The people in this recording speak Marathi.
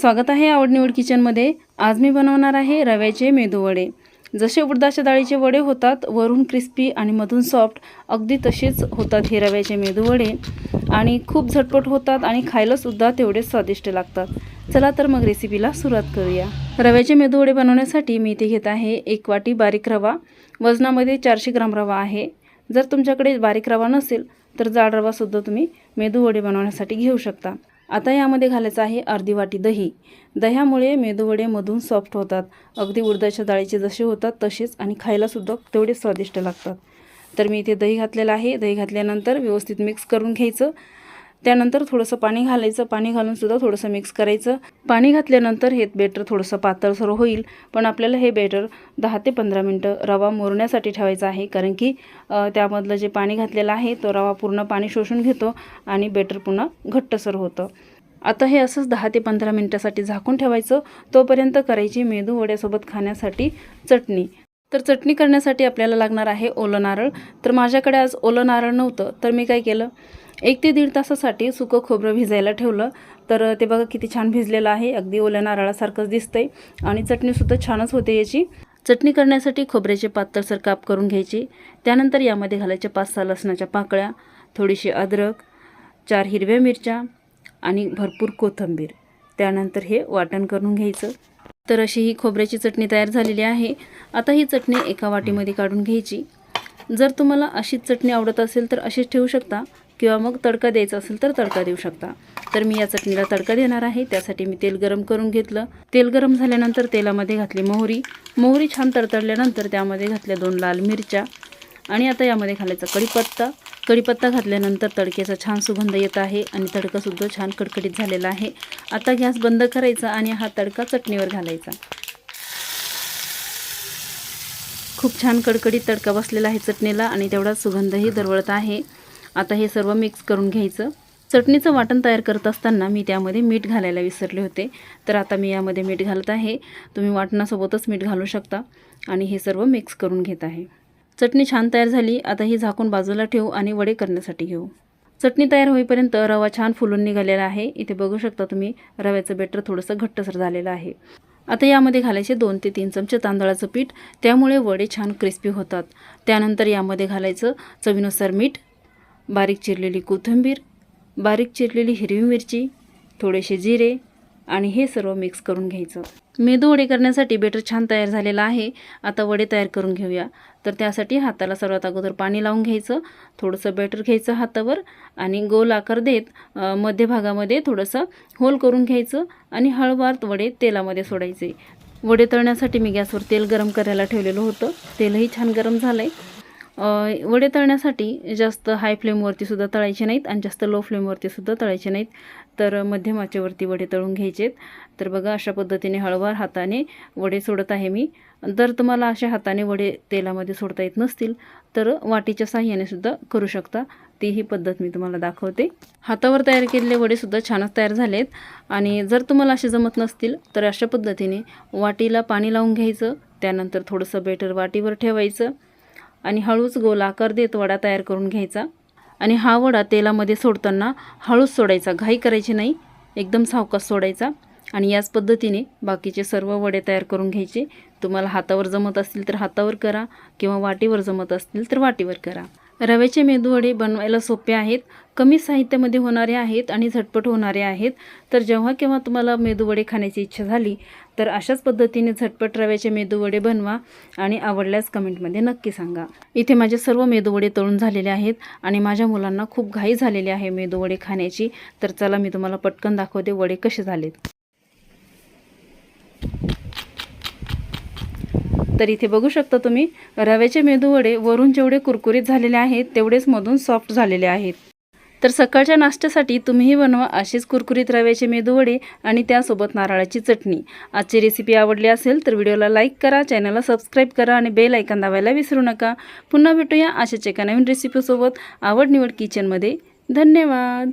स्वागत आहे आवडनिवड किचनमध्ये. आज मी बनवणार आहे रव्याचे मेदू वडे. जसे उडदाच्या डाळीचे वडे होतात वरून क्रिस्पी आणि मधून सॉफ्ट अगदी तसेच होतात हे रव्याचे मेदू वडे. आणि खूप झटपट होतात आणि खायलासुद्धा तेवढे स्वादिष्ट लागतात. चला तर मग रेसिपीला सुरुवात करूया. रव्याचे मेदू वडे बनवण्यासाठी मी इथे घेत आहे एक वाटी बारीक रवा. वजनामध्ये चारशे ग्राम रवा आहे. जर तुमच्याकडे बारीक रवा नसेल तर जाड रवासुद्धा तुम्ही मेदू वडे बनवण्यासाठी घेऊ शकता. आता यामध्ये घालायचं आहे अर्धी वाटी दही. दह्यामुळे मेदूवडे मधून सॉफ्ट होतात. अगदी उडदाच्या डाळीचे जसे होतात तसेच आणि खायलासुद्धा तेवढे स्वादिष्ट लागतात. तर मी इथे दही घातलेलं आहे. दही घातल्यानंतर व्यवस्थित मिक्स करून घ्यायचं. त्यानंतर थोडंसं पाणी घालायचं. पाणी घालूनसुद्धा थोडंसं मिक्स करायचं. पाणी घातल्यानंतर हे बेटर थोडंसं पातळसर होईल. पण आपल्याला हे बेटर दहा ते पंधरा मिनटं रवा मोरण्यासाठी ठेवायचा आहे. कारण की त्यामधलं जे पाणी घातलेलं आहे तो रवा पूर्ण पाणी शोषून घेतो आणि बेटर पुन्हा घट्टसर होतं. आता हे असंच दहा ते पंधरा मिनटासाठी झाकून ठेवायचं. तोपर्यंत करायची मेदू वड्यासोबत खाण्यासाठी चटणी. तर चटणी करण्यासाठी आपल्याला लागणार आहे ओलं नारळ. तर माझ्याकडे आज ओलं नारळ नव्हतं तर मी काय केलं? एक ते दीड तासासाठी सुकं खोबरं भिजायला ठेवलं. तर ते बघा किती छान भिजलेलं आहे अगदी ओल्या नारळासारखंच दिसतंय. आणि चटणीसुद्धा छानच होते याची. चटणी करण्यासाठी खोबऱ्याचे पातळसर काप करून घ्यायचे. त्यानंतर यामध्ये घालायचे पाच सहा लसणाच्या पाकळ्या थोडीशी अद्रक चार हिरव्या मिरच्या आणि भरपूर कोथिंबीर. त्यानंतर हे वाटण करून घ्यायचं. तर अशी ही खोबऱ्याची चटणी तयार झालेली आहे. आता ही चटणी एका वाटीमध्ये काढून घ्यायची. जर तुम्हाला अशीच चटणी आवडत असेल तर अशीच ठेवू शकता किंवा मग तडका द्यायचा असेल तर तडका देऊ शकता. तर मी या चटणीला तडका देणार आहे. त्यासाठी मी तेल गरम करून घेतलं. तेल गरम झाल्यानंतर तेलामध्ये घातली मोहरी. मोहरी छान तडतडल्यानंतर त्यामध्ये घातल्या दोन लाल मिरच्या आणि आता यामध्ये घालायचा कढीपत्ता. कढीपत्ता घातल्यानंतर तडक्याचा छान सुगंध येत आहे आणि तडकासुद्धा छान कडकडीत झालेला आहे. आता गॅस बंद करायचा आणि हा तडका चटणीवर घालायचा. खूप छान कडकडीत तडका बसलेला आहे चटणीला आणि तेवढा सुगंधही दरवळत आहे. आता हे सर्व मिक्स करून घ्यायचं. चटणीचं वाटण तयार करत असताना मी त्यामध्ये मीठ घालायला विसरले होते. तर आता मी यामध्ये मीठ घालत आहे. तुम्ही वाटणासोबतच मीठ घालू शकता आणि हे सर्व मिक्स करून घेत आहे. चटणी छान तयार झाली आता ही झाकून बाजूला ठेवू आणि वडे करण्यासाठी घेऊ. चटणी तयार होईपर्यंत रवा छान फुलून निघालेला आहे. इथे बघू शकता तुम्ही रव्याचं बेटर थोडंसं घट्टसर झालेलं आहे. आता यामध्ये घालायचे दोन ते तीन चमचे तांदळाचं पीठ त्यामुळे वडे छान क्रिस्पी होतात. त्यानंतर यामध्ये घालायचं चवीनुसार मीठ बारीक चिरलेली कोथिंबीर बारीक चिरलेली हिरवी मिरची थोडेसे जिरे आणि हे सर्व मिक्स करून घ्यायचं. मेदू वडे करण्यासाठी बेटर छान तयार झालेला आहे. आता वडे तयार करून घेऊया. तर त्यासाठी हाताला सर्वात अगोदर पाणी लावून घ्यायचं. थोडंसं बेटर घ्यायचं हातावर आणि गोल आकार देत मध्यभागामध्ये थोडंसं होल करून घ्यायचं आणि हळवार वडे तेलामध्ये सोडायचे. वडे तळण्यासाठी मी गॅसवर तेल गरम करायला ठेवलेलं होतं. तेलही छान गरम झालं आहे वडे तळण्यासाठी जास्त हाय फ्लेमवरती सुद्धा तळायचे नाहीत आणि जास्त लो फ्लेमवरती सुद्धा तळायचे नाहीत. तर मध्यम आचेवरती वडे तळून घ्यायचेत. तर बघा अशा पद्धतीने हळवार हाताने वडे सोडत आहे मी. जर तुम्हाला अशा हाताने वडे तेलामध्ये सोडता येत नसतील तर वाटीच्या साह्याने सुद्धा करू शकता. तीही पद्धत मी तुम्हाला दाखवते. हातावर तयार केलेले वडेसुद्धा छानच तयार झालेत. आणि जर तुम्हाला असे जमत नसतील तर अशा पद्धतीने वाटीला पाणी लावून घ्यायचं. त्यानंतर थोडंसं बेटर वाटीवर ठेवायचं. आणि हळूच गोल आकार देत वडा तयार करून घ्यायचा. आणि हा वडा तेलामध्ये सोडताना हळूच सोडायचा. घाई करायची नाही एकदम सावकाश सोडायचा. आणि याच पद्धतीने बाकीचे सर्व वडे तयार करून घ्यायचे. तुम्हाला हातावर जमत असतील तर हातावर करा किंवा वाटीवर जमत असतील तर वाटीवर करा. रव्याचे मेदूवडे बनवायला सोपे आहेत कमी साहित्यामध्ये होणारे आहेत आणि झटपट होणारे आहेत. तर जेव्हा केव्हा तुम्हाला मेदूवडे खाण्याची इच्छा झाली तर अशाच पद्धतीने झटपट रव्याचे मेदूवडे बनवा आणि आवडल्यास कमेंटमध्ये नक्की सांगा. इथे माझे सर्व मेदूवडे तळून झालेले आहेत आणि माझ्या मुलांना खूप घाई झालेली आहे मेदूवडे खाण्याची. तर चला मी तुम्हाला पटकन दाखवते वडे कसे झालेत. तर इथे बघू शकता तुम्ही रव्याचे मेदूवडे वरून जेवढे कुरकुरीत झालेले आहेत तेवढेच मधून सॉफ्ट झालेले आहेत. तर सकाळच्या नाश्त्यासाठी तुम्हीही बनवा अशीच कुरकुरीत रव्याचे मेदूवडे आणि त्यासोबत नारळाची चटणी. आजची रेसिपी आवडली असेल तर व्हिडिओला लाईक करा चॅनलला सबस्क्राईब करा आणि बेल ऐकन दाबायला विसरू नका. पुन्हा भेटूया अशाच एका नवीन रेसिपीसोबत आवड निवड किचनमध्ये धन्यवाद!